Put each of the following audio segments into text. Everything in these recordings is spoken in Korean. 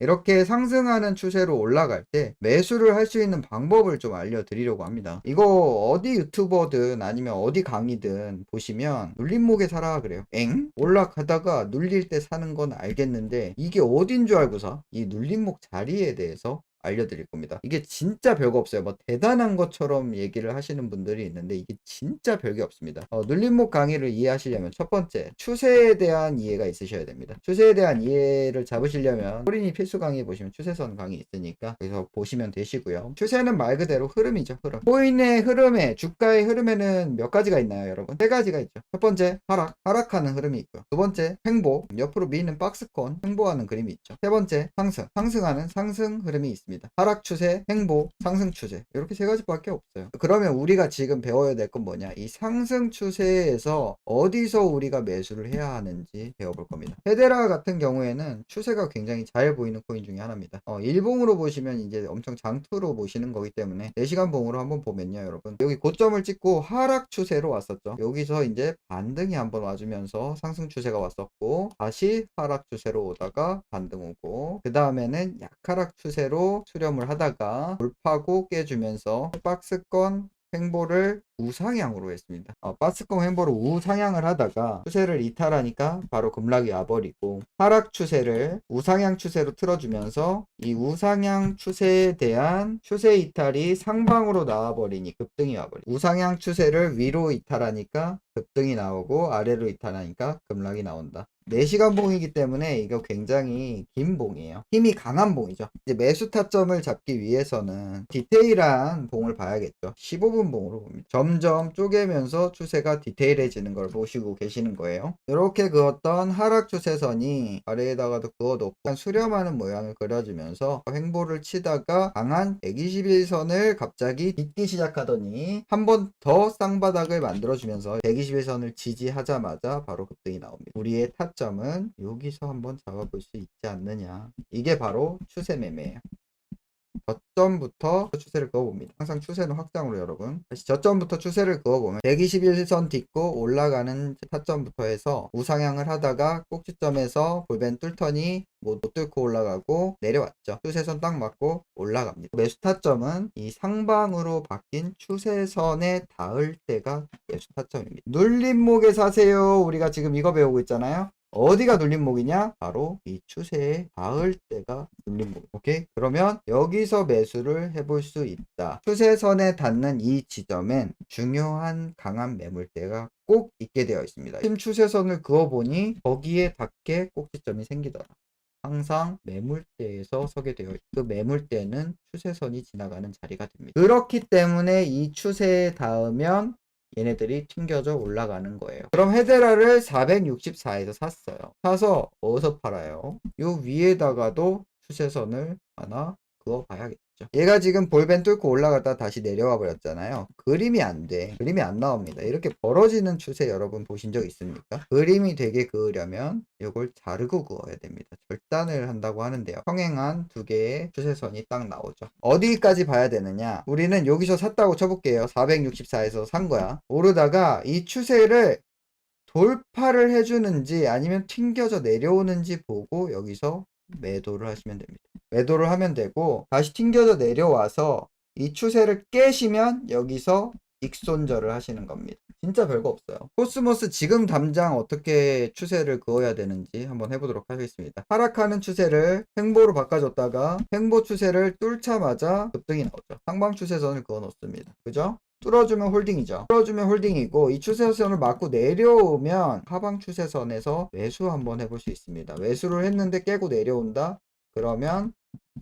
이렇게 상승하는 추세로 올라갈 때 매수를 할 수 있는 방법을 좀 알려드리려고 합니다. 이거 어디 유튜버든 아니면 어디 강의든 보시면 눌림목에 사라 그래요. 엥? 올라가다가 눌릴 때 사는 건 알겠는데 이게 어딘 줄 알고 사? 이 눌림목 자리에 대해서 알려드릴 겁니다. 이게 진짜 별거 없어요. 뭐 대단한 것처럼 얘기를 하시는 분들이 있는데 이게 진짜 별게 없습니다. 어, 눌림목 강의를 이해하시려면 첫 번째 추세에 대한 이해가 있으셔야 됩니다. 추세에 대한 이해를 잡으시려면 소린이 필수 강의 보시면 추세선 강의 있으니까 여기서 보시면 되시고요. 추세는 말 그대로 흐름이죠. 흐름. 코인의 흐름에 주가의 흐름에는 몇 가지가 있나요, 여러분? 세 가지가 있죠. 첫 번째 하락, 하락하는 흐름이 있고요. 두 번째 횡보, 옆으로 미는 박스권 횡보하는 그림이 있죠. 세 번째 상승, 상승하는 상승 흐름이 있습니다. 하락 추세, 횡보, 상승 추세 이렇게 세 가지밖에 없어요. 그러면 우리가 지금 배워야 될 건 뭐냐? 이 상승 추세에서 어디서 우리가 매수를 해야 하는지 배워볼 겁니다. 페데라 같은 경우에는 추세가 굉장히 잘 보이는 코인 중에 하나입니다. 어, 일봉으로 보시면 이제 엄청 장투로 보시는 거기 때문에 4시간 봉으로 한번 보면요, 여러분. 여기 고점을 찍고 하락 추세로 왔었죠. 여기서 이제 반등이 한번 와주면서 상승 추세가 왔었고 다시 하락 추세로 오다가 반등 오고 그 다음에는 약하락 추세로 수렴을 하다가 돌파고 깨주면서 박스권 횡보를 우상향으로 했습니다. 어, 박스권 횡보를 우상향을 하다가 추세를 이탈하니까 바로 급락이 와버리고 하락 추세를 우상향 추세로 틀어주면서 이 우상향 추세에 대한 추세 이탈이 상방으로 나와버리니 급등이 와버리. 우상향 추세를 위로 이탈하니까 급등이 나오고 아래로 이탈하니까 급락이 나온다. 4시간 봉이기 때문에 이거 굉장히 긴 봉이에요. 힘이 강한 봉이죠. 이제 매수 타점을 잡기 위해서는 디테일한 봉을 봐야겠죠. 15분 봉으로 봅니다. 점점 쪼개면서 추세가 디테일해지는 걸 보시고 계시는 거예요. 이렇게 그었던 하락 추세선이 아래에다가도 그어놓고 수렴하는 모양을 그려주면서 횡보를 치다가 강한 121선을 갑자기 딛기 시작하더니 한 번 더 쌍바닥을 만들어주면서 121선을 지지하자마자 바로 급등이 나옵니다. 우리의 타점 은 여기서 한번 잡아볼 수 있지 않느냐. 이게 바로 추세 매매예요. 저점부터 추세를 그어봅니다. 항상 추세는 확장으로 여러분. 다시 저점부터 추세를 그어보면 121선 딛고 올라가는 타점부터 해서 우상향을 하다가 꼭지점에서 볼벤 뚫더니 못 뚫고 올라가고 내려왔죠. 추세선 딱 맞고 올라갑니다. 매수 타점은 이 상방으로 바뀐 추세선에 닿을 때가 매수 타점입니다. 눌림목에 사세요. 우리가 지금 이거 배우고 있잖아요. 어디가 눌림목이냐? 바로 이 추세에 닿을 때가 눌림목. 오케이? 그러면 여기서 매수를 해볼 수 있다. 추세선에 닿는 이 지점엔 중요한 강한 매물대가 꼭 있게 되어 있습니다. 힘 추세선을 그어보니 거기에 닿게 꼭지점이 생기더라. 항상 매물대에서 서게 되어 있고 그 매물대는 추세선이 지나가는 자리가 됩니다. 그렇기 때문에 이 추세에 닿으면 얘네들이 튕겨져 올라가는 거예요. 그럼 헤데라를 464에서 샀어요. 사서 어디서 팔아요? 요 위에다가도 추세선을 하나 그어 봐야겠죠. 얘가 지금 볼벤 뚫고 올라갔다 다시 내려와 버렸잖아요. 그림이 안 돼. 그림이 안 나옵니다. 이렇게 벌어지는 추세 여러분 보신 적 있습니까? 그림이 되게 그으려면 이걸 자르고 그어야 됩니다. 절단을 한다고 하는데요. 평행한 두 개의 추세선이 딱 나오죠. 어디까지 봐야 되느냐? 우리는 여기서 샀다고 쳐볼게요. 464에서 산 거야. 오르다가 이 추세를 돌파를 해주는지 아니면 튕겨져 내려오는지 보고 여기서 매도를 하시면 됩니다. 매도를 하면 되고 다시 튕겨져 내려와서 이 추세를 깨시면 여기서 익손절을 하시는 겁니다. 진짜 별거 없어요. 코스모스 지금 당장 어떻게 추세를 그어야 되는지 한번 해보도록 하겠습니다. 하락하는 추세를 횡보로 바꿔줬다가 횡보 추세를 뚫자마자 급등이 나오죠. 상방 추세선을 그어 놓습니다. 그죠? 뚫어주면 홀딩이죠. 뚫어주면 홀딩이고 이 추세선을 맞고 내려오면 하방 추세선에서 매수 한번 해볼 수 있습니다. 매수를 했는데 깨고 내려온다? 그러면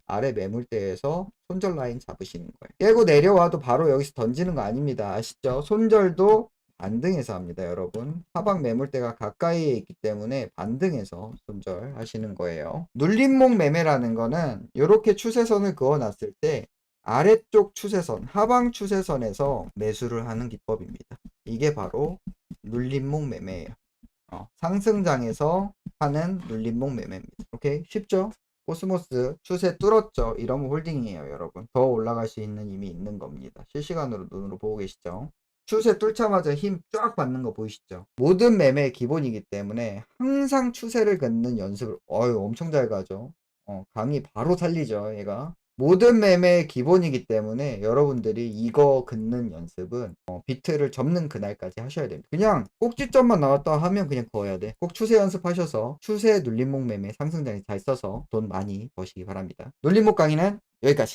아래 매물대에서 손절 라인 잡으시는 거예요. 깨고 내려와도 바로 여기서 던지는 거 아닙니다. 아시죠? 손절도 반등해서 합니다, 여러분. 하방 매물대가 가까이에 있기 때문에 반등해서 손절하시는 거예요. 눌림목 매매라는 거는 이렇게 추세선을 그어놨을 때 아래쪽 추세선, 하방 추세선에서 매수를 하는 기법입니다. 이게 바로 눌림목 매매예요. 어, 상승장에서 하는 눌림목 매매입니다. 오케이? 쉽죠? 코스모스 추세 뚫었죠? 이러면 홀딩이에요, 여러분. 더 올라갈 수 있는 힘이 있는 겁니다. 실시간으로 눈으로 보고 계시죠? 추세 뚫자마자 힘 쫙 받는 거 보이시죠? 모든 매매의 기본이기 때문에 항상 추세를 긋는 연습을, 어유 엄청 잘 가죠? 어, 강의 바로 살리죠, 얘가. 모든 매매의 기본이기 때문에 여러분들이 이거 긋는 연습은 어, 비트를 접는 그날까지 하셔야 됩니다. 그냥 꼭지점만 나왔다 하면 그냥 그어야 돼. 꼭 추세 연습하셔서 추세 눌림목 매매 상승장에 잘 써서 돈 많이 버시기 바랍니다. 눌림목 강의는 여기까지.